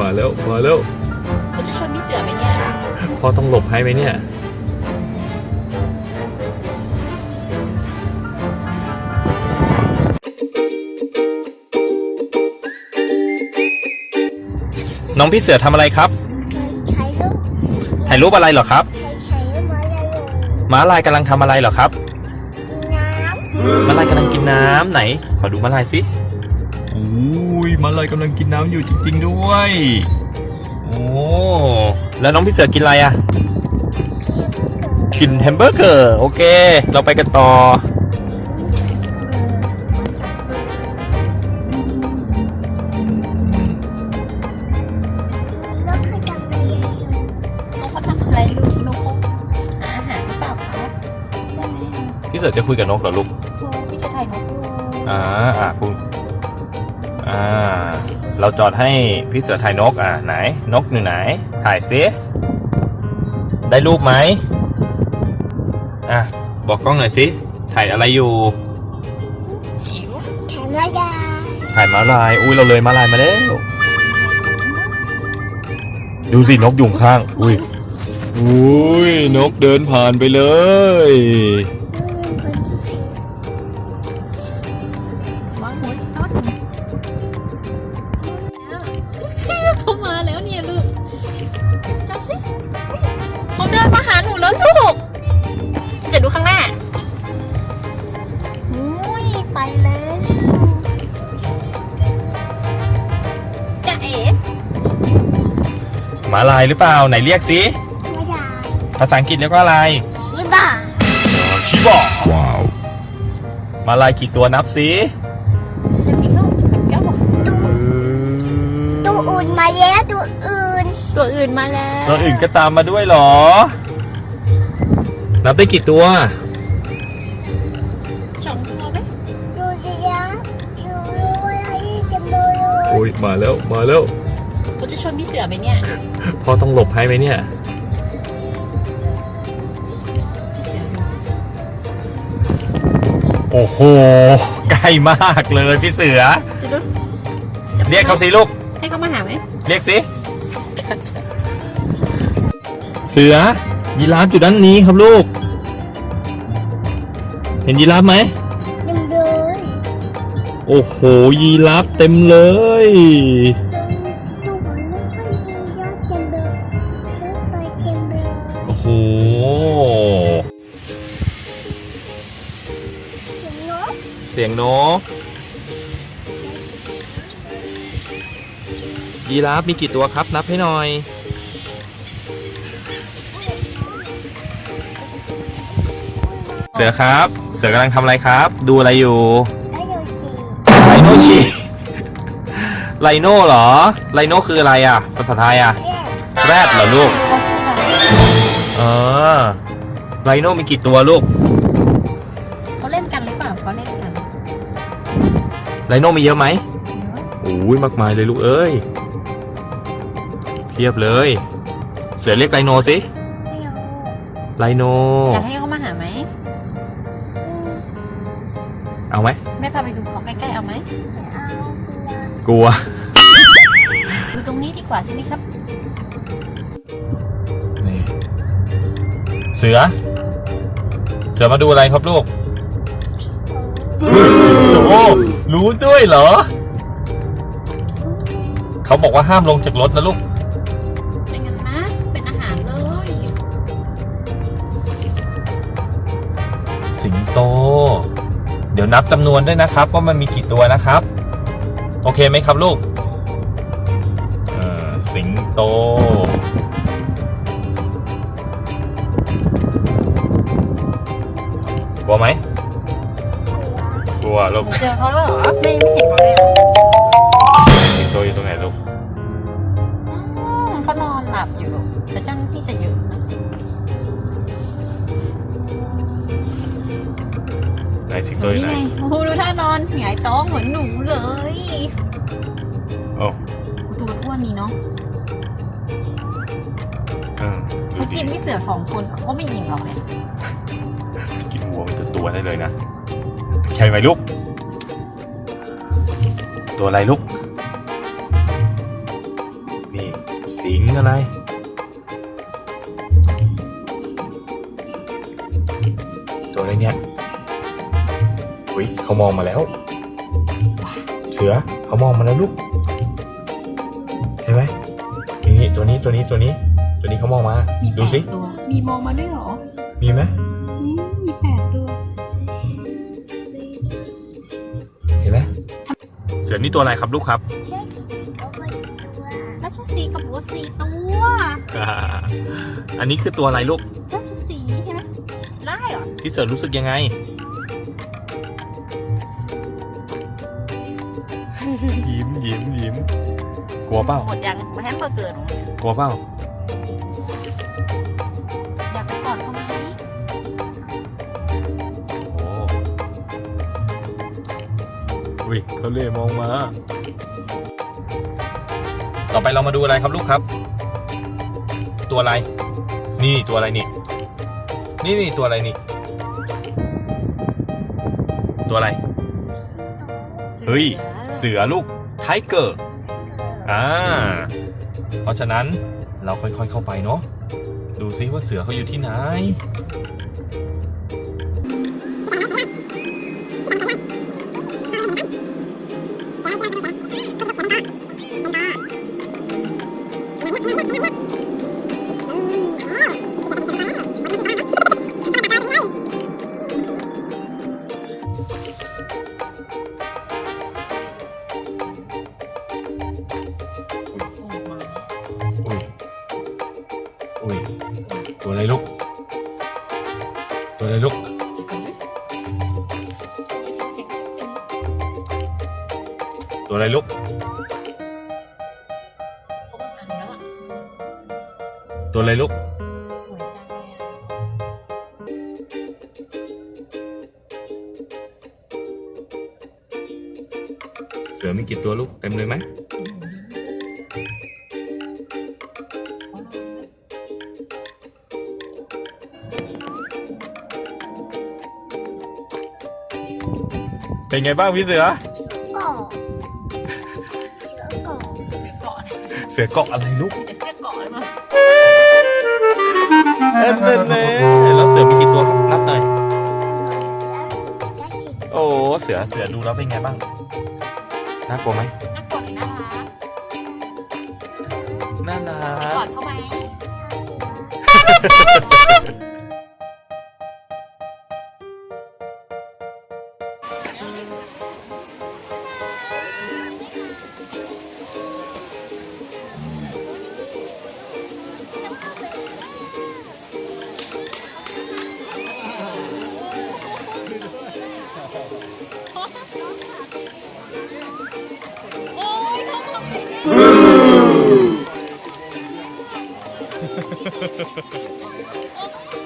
มาแล้วมาแล้วเขาจะชนพี่เสือไหมเนี่ยพ่อต้องหลบให้ไหมเนี่ยน้องพี่เสือทำอะไรครับ ถ่ายรูปถ่ายรูปอะไรเหรอครับ ถ่ายถ่ายรูปมาเลยอยู่ม้าลายกำลังทำอะไรเหรอครับ น้ม้าลายกำลังกินน้ำไหน ขอดูม้าลายสิ อุ้ยม้าลายกำลังกินน้ำอยู่จริง ๆ ด้วย โอ้ แล้วน้องพี่เสือกินอะไรอะำกินแฮมเบอร์เกอร์ โอเค เราไปกันต่อแล้วเขาทำอะไรอยู่น้องเขาทำอะไรลูกน้องเขาหาอาหารหรือเปล่าครับใช่ไหมพี่เสือจะคุยกับนกเหรอลูก โอ้พี่จะถ่ายนกอยู่อ่าอ่าคุณ อ่า เราจอดให้พี่เสือถ่ายนก อ่าไหน นกอยู่ไหน ถ่ายซิได้รูปไหมอะ บอกกล้องหน่อยสิ ถ่ายอะไรอยู่จิ๋วแถมระยาถ่ายม้าลาย อุ้ยเราเลยม้าลายมาแล้ว ดูสินกยุงข้าง อุ้ย อุ้ยนกเดินผ่านไปเลย แล้วจะเอ๋ม้าลายหรือเปล่าไหนเรียกสิระยาภาษาอังกฤษเรียกว่าอะไรชิบะชิบะว้าวมาลายกี่ตัวนับสิสิบสี่ห้าสิบแปดเก้าตัวอื่นมาแล้วตัวอื่น ตัวอื่นมาแล้ว ตัวอื่นก็ตามมาด้วยเหรอ นับได้กี่ตัว ยมาแล้วมาแล้วเขาจะชนพี่เสือไหมเนี่ย พ่อต้องหลบให้ไหมเนี่ย พี่เสือโอ้โหใกล้มากเลยพี่เสือ จะดูเรียกเขาสิลูก ให้เขามาหาไหมเรียกสิเสือยีราฟอยู่ด้านนี้ครับลูก เห็นยีราฟไหมดึงเลย โอ้โห ยีราฟเต็มเลยตัวหัวลูกให้ดูยอดเต็มเลยแล้วไปเต็มเลยโอ้โหเสียงนกเสียงนก ยีราฟมีกี่ตัวครับ นับให้หน่อย เสือครับ เสือกำลังทำอะไรครับ ดูอะไรอยู่ ไลโนเหรอไลโนคืออะไรอะ ภาษาไทยอะ แรกแรดเหรอลูก เออไลโนมีกี่ตัวลูก เขาเล่นกันหรือเปล่าเขาเล่นกันไลโนมีเยอะไหมโอ้ยมากมายเลยลูกเอ้ย เพียบเลย เสือเรียกไลโนสิไม่เอาไลโน อยากให้เขามาหาไหมอืมเอาไหม แม่พาไปดูเขาใกล้ๆเอาไหมไม่เอากลัว กลัวดูตรงนี้ดีกว่าใช่ไหมครับ นี่ เสือ เสือมาดูอะไรครับลูกโตรู้ด้วยเหรอ เขาบอกว่าห้ามลงจากรถนะลูก เป็นงั้นนะ เป็นอาหารเลย สิงโต เดี๋ยวนับจำนวนด้วยนะครับ ว่ามันมีกี่ตัวนะครับ โอเคไหมครับลูกเออสิง โต กลัวไหมกลัวกลัวลูกเจอเขาแล้วเหรอไม่ไม่เห็นเขาเลยอะสิงโตอยู่ตรงไหนลูกอืมเขานอนหลับอยู่ลูกแต่เจ้าหน้าที่จะเยอะนะไหนสิงโตอยู่นี่ไหนไงโอ้โหดูท่านอนหงายท้องเหมือนหนูเลย โอ้ตัวอ้วนนี่เนาะเออดูเขาดีกินพี่เสือสองคนเขาก็ไม่ยิงหรอกเนี่ยกินหัวมันจะตัวได้เลยนะ ใช่ไหมลูก ตัวอะไรลูกนสิงอะไร ตัวอะไรเนี่ยอุ้ยเขามองมาแล้ว เสือเขามองมาแล้วลูก ใช่ไหมนี่ตัวนี้ตัวนี้ตัวนี้ ตัวนี้เขามองมา มีดูสิแปตัว มีมองมาด้วยเหรอมีไหมอืมมีแปดตัว เห็นไหมเสือนี่ตัวอะไรครับลูกครับได้สีเอาไปสีตัวราชสีห์กับวัวสี่ตัวอันนี้คือตัวอะไรลูก ราชสีห์ใช่ไหมได้เหรอที่เสือรู้สึกยังไง ยิ้มยิ้มยิ้มกลัวเปล่าหมดยังมาแฮมเบอร์เกิดกลัวเปล่า อุ้ยเขาเล่มองมา ต่อไปเรามาดูอะไรครับลูกครับ ตัวอะไร นี่ตัวอะไรนี่ นี่นี่ตัวอะไรนี่ ตัวอะไร เฮ้ย เสือลูก ไทเกอร์ อ่า เพราะฉะนั้นเราค่อยๆเข้าไปเนาะ ดูซิว่าเสือเขาอยู่ที่ไหน อุ้ยตัวอะไรลูก ตัวอะไรลูกตัวอะไรลูกตัวอะไรลูกสวยจังเลยเสือมีกี่ตัวลูกเต็มเลยไหม เป็นไงบ้างพี่เสือก่อเชือกก่อเสื้อเกาะเนี่ยเสือเกาะอะไรลูกมีแต่เสื้อเกาะเลยมั้งเอ็นเน่เน่แล้วเสือมีกี่ตัวครับนับหน่อยแล้วได้ฉีดโอ้ เสือ เสือดูแล้วเป็นไงบ้าง น่ากลัวไหมน่ากอดหรือน่ารักน่ารัไปกอดกเขาไหม あっ。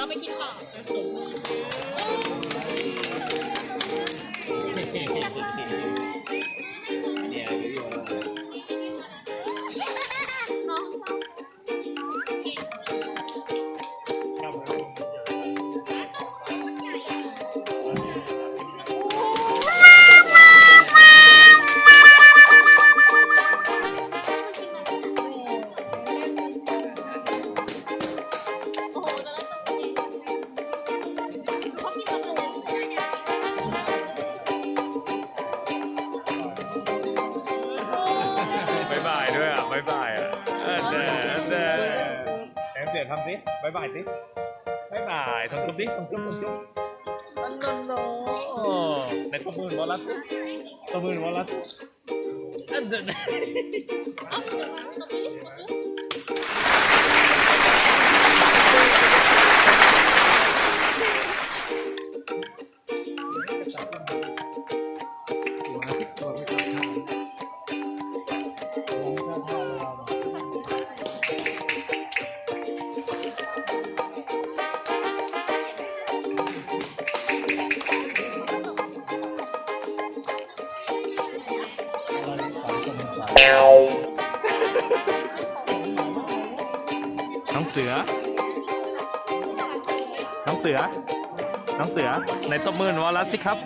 เราไปกินต่อน้ แอมเสียทำสิบายบายสิบายบายทำจุ๊บดิทำจุ๊บทำจุ๊บอันนั้นโนในตบมือวอลลัสตบมือวอลลัสอันเด น้องเสือ น้องเสือ น้องเสือในตบมือวอลลัสสิครับ